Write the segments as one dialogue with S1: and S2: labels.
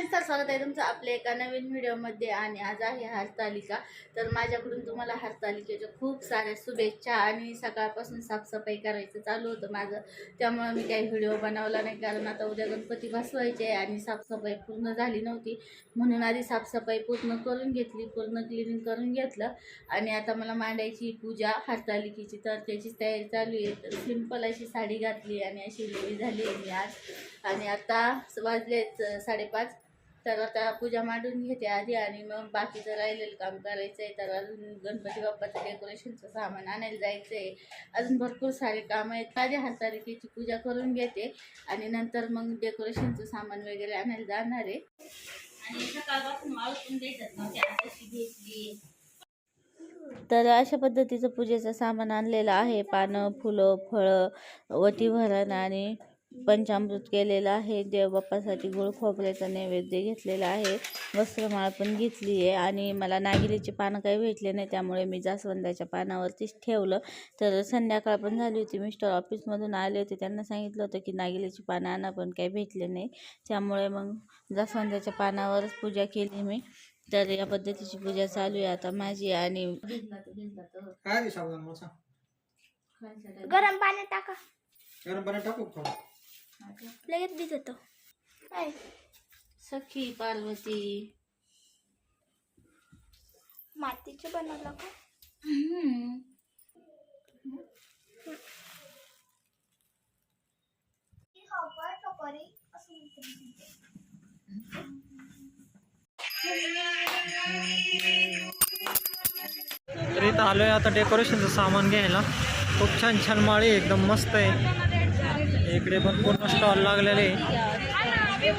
S1: Friends स्वागत आहे तुमचं आपल्या एका नवीन व्हिडिओमध्ये आणि आज आहे हरतालिका. तर माझ्याकडून तुम्हाला हरतालिकेच्या खूप साऱ्या शुभेच्छा आणि सकाळपासून साफसफाई करायचं चालू होतं माझं. त्यामुळं मी काही व्हिडिओ बनवला नाही. कारण आता उद्या गणपती बसवायचे आहे आणि साफसफाई पूर्ण झाली नव्हती. म्हणून आधी साफसफाई पूर्ण करून घेतली पूर्ण क्लिनिंग करून घेतलं. आणि आता मला मांडायची पूजा हरतालिकेची. तर त्याची तयारी चालू आहे. तर सिंपल अशी साडी घातली आणि अशी रेडी झाली आहे मी आज. आणि आता वाजलेत साडेपाच. तर आता पूजा मांडून घेते आधी आणि मग बाकीचं राहिलेलं काम करायचं आहे तर अजून गणपती बाप्पाचं डेकोरेशनचं सामान आणायला जायचं आहे अजून भरपूर सारे कामं आहेत. आधी हरतालिकेची पूजा करून घेते आणि नंतर मग डेकोरेशनचं सामान वगैरे आणायला जाणार आहे. आणि सकाळपासून माळ पण देतात नव्हती आताशी घेतली तर अशा पद्धतीचं पूजेचं सामान आणलेलं आहे. पानं फुलं फळं वटीभरण आणि पंचामृत केलेलं आहे. देवबाप्पासाठी गुळ खोबऱ्याचा नैवेद्य घेतलेला आहे. वस्त्रमाळ पण घेतली आहे आणि मला नागिरीचे पानं काही भेटले नाही त्यामुळे मी जास्वंदाच्या पानावरतीच ठेवलं. तर संध्याकाळ पण झाली होती. मिस्टर ऑफिसमधून आले होते. त्यांना सांगितलं होतं की नागिरीची पानं आणा पण काही भेटले नाही. त्यामुळे मग जास्वंदाच्या पानावरच पूजा केली मी. तर या पद्धतीची पूजा चालू आहे आता माझी आणि
S2: गरम पाणी टाका.
S3: गरम पाण्यात टाकू?
S2: लगेच भिजतो काय?
S1: सखी पार्वती.
S2: मातीचे बनवलं का?
S1: हम्म.
S3: तर इथं आलोय आता डेकोरेशनचं सामान घ्यायला. खूप छान छान माळी आहे, एकदम मस्त आहे. इकडे पण पूर्ण स्टॉल लागलेले. आहे.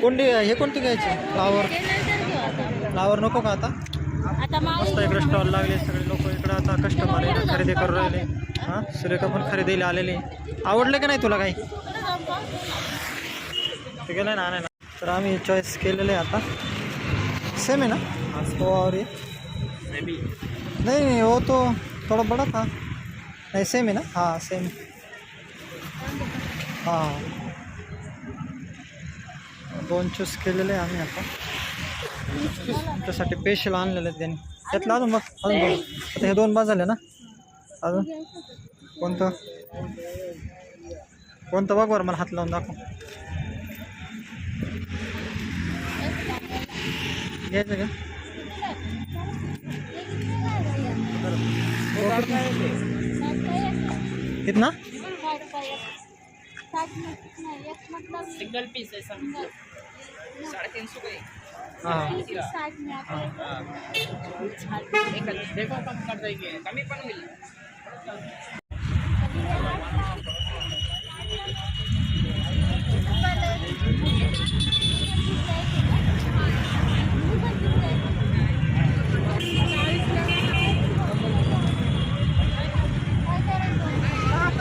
S3: कोणती हे कोणती घ्यायची? फ्लावर फ्लावर नको का आता? मस्त इकडे स्टॉल लागले सगळे लोक इकडे आता कस्टमर आहे खरेदी करून राहिले. हां सुरेखा पण खरेदीला आलेली. आहे. आवडलं का नाही तुला काही? ते गेलं ना आणायला. तर आम्ही चॉईस केलेलं आहे आता सेम है ना ये. नहीं नहीं वो तो थोड़ा बड़ा था. नहीं सेम है ना? हाँ सेम हाँ. दोन चूज केलेले आहे आम्ही आता. त्यासाठी स्पेशल आणलेले त्यांनी. त्यातलं अजून बघ अजून आता हे दोन बाद झाले ना? अजून? कोणतं? कोणतं बघ बरं मला हात लावून दाखव. घ्यायचं का? कितना
S1: सिंगल पीस है. साढ़े तीन सौ का
S3: हाँ.
S1: देखो कम कर देंगे कमी पण होईल.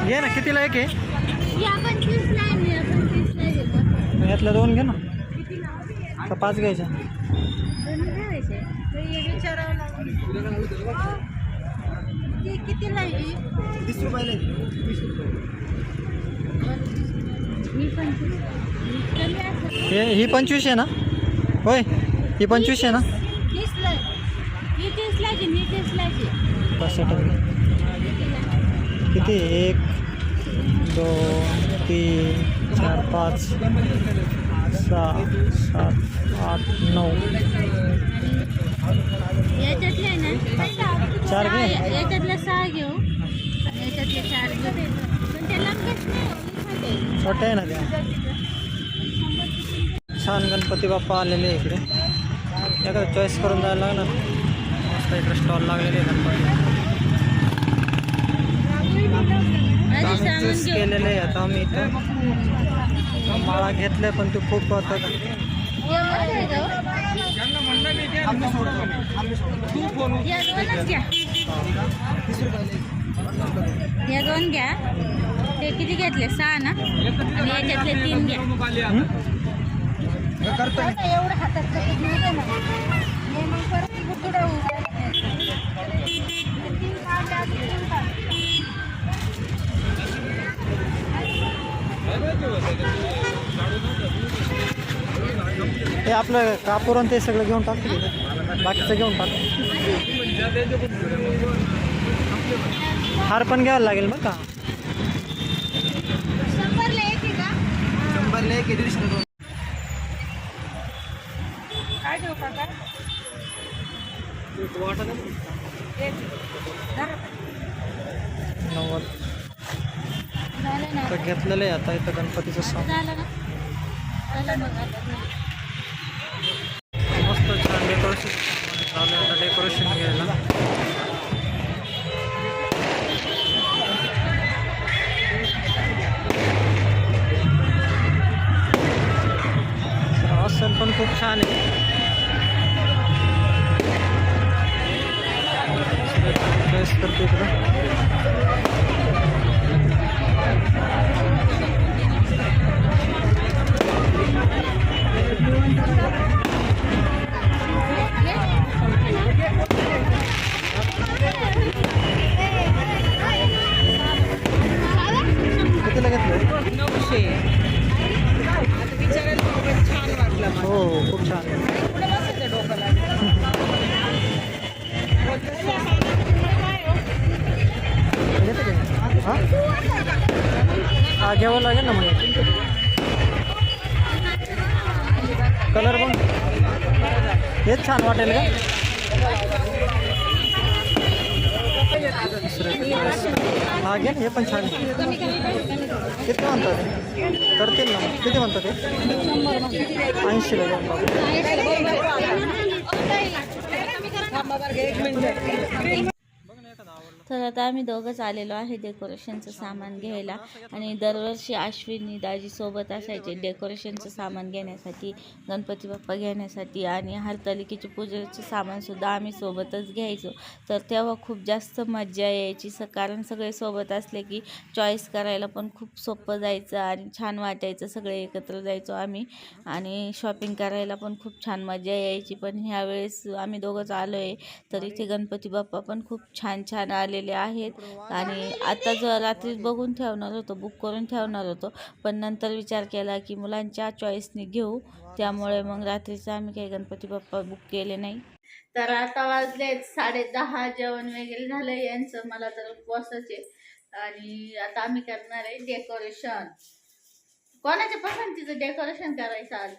S3: घे ना कितीला एक आहे
S2: या पण तीस नाही मी आपण तीस नाही
S3: यातल्या दोन घे ना. का पाच घ्यायच्या?
S2: ठेवायचे तर हे
S3: रुपयाला हे ही पंचवीस आहे ना? होय ही पंचवीस आहे ना? पाचशे टक्के किती? एक दोन तीन चार पाच सहा सात आठ नऊ.
S2: याच्यातले ना?
S3: चार घे.
S2: याच्यातले सहा घेऊ. आणि याच्यातले चार घेऊ. पण ते लांबच नाही
S3: छोटे आहे ना त्या छान गणपती बाप्पा आलेले इकडे. एखादं चॉईस करून जायला लागणार मस्त इकडे स्टॉल लागलेले गणपती आता
S2: आधी
S3: आम्ही
S2: सामान
S3: चूज केलेले आहे आता आम्ही इथं. माळा घेतल्या पण ते खूप होतं
S2: हो? या दोन घ्या. ते किती घेतले? सहा ना? आणि याच्यातले तीन घ्या. एवढं हातात घेऊ दे ना हे मग परत गुतुडं होऊ. तीन काढले, अजून तीन काढ.
S3: हा हे आपलं कापूर आणि ते सगळं घेऊन टाक. बाकीचं घेऊन टाक. हार पण घ्यायला लागेल बरं का? नव्वद.
S2: झालं ना?
S3: तर घेतलेलं आहे आता इथं गणपतीचं सामान
S2: झालं ना झालं मग आता
S3: मस्त छान आता डेकोरेशन घ्यायला. सण पण खूप छान आहे. ड्रेस करते इकडं घ्यावं लागेल ना मग कलर पण हेच छान वाटेल का हा घ्या हे पण छान किती म्हणतात करतील ना मग किती म्हणतात ते ऐंशीला घेऊन टाकू.
S4: थांबा बरं का, एक मिनिट
S1: तर आता आम्ही दोघंच आलेलो आहे डेकोरेशनचं सामान घ्यायला. आणि दरवर्षी अश्विनी दाजी सोबत असायचे डेकोरेशनचं सामान घेण्यासाठी गणपती बाप्पा घेण्यासाठी आणि हरतालिकेची पूजेचं सामानसुद्धा आम्ही सोबतच घ्यायचो. तर तेव्हा खूप जास्त मज्जा यायची. स कारण सगळे सोबत असले की चॉईस करायला पण खूप सोपं जायचं आणि छान वाटायचं. सगळे एकत्र जायचो आम्ही आणि शॉपिंग करायला पण खूप छान मजा यायची. पण ह्यावेळेस आम्ही दोघंच आलो आहे तर इथे गणपती बाप्पा पण खूप छान छान आले केलेले आहेत. आणि आता जर रात्रीच बघून ठेवणार होतो बुक करून ठेवणार होतो पण नंतर विचार केला की मुलांच्या चॉईसने घेऊ. त्यामुळे मग रात्रीचं आम्ही काही गणपती बाप्पा बुक केले नाही. तर आता वाजले साडे दहा जेवण वगैरे झालं यांचं मला तर उपवासच आणि आता आम्ही करणार आहे डेकोरेशन कोणाच्या पसंतीचं डेकोरेशन करायचं आज?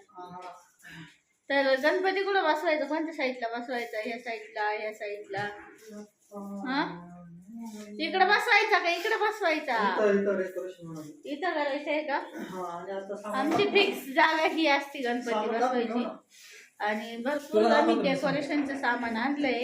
S1: तर गणपती कुठं बसवायचं? कोणत्या साईडला बसवायचा? ह्या साईडला ह्या साईडला हा? इकडे बसवायचा का? इकडे बसवायचा? इथं करायचं आहे का? आमची फिक्स जागा ही असते गणपती बसवायची. आणि भरपूर आम्ही डेकोरेशनचं सामान आणलंय.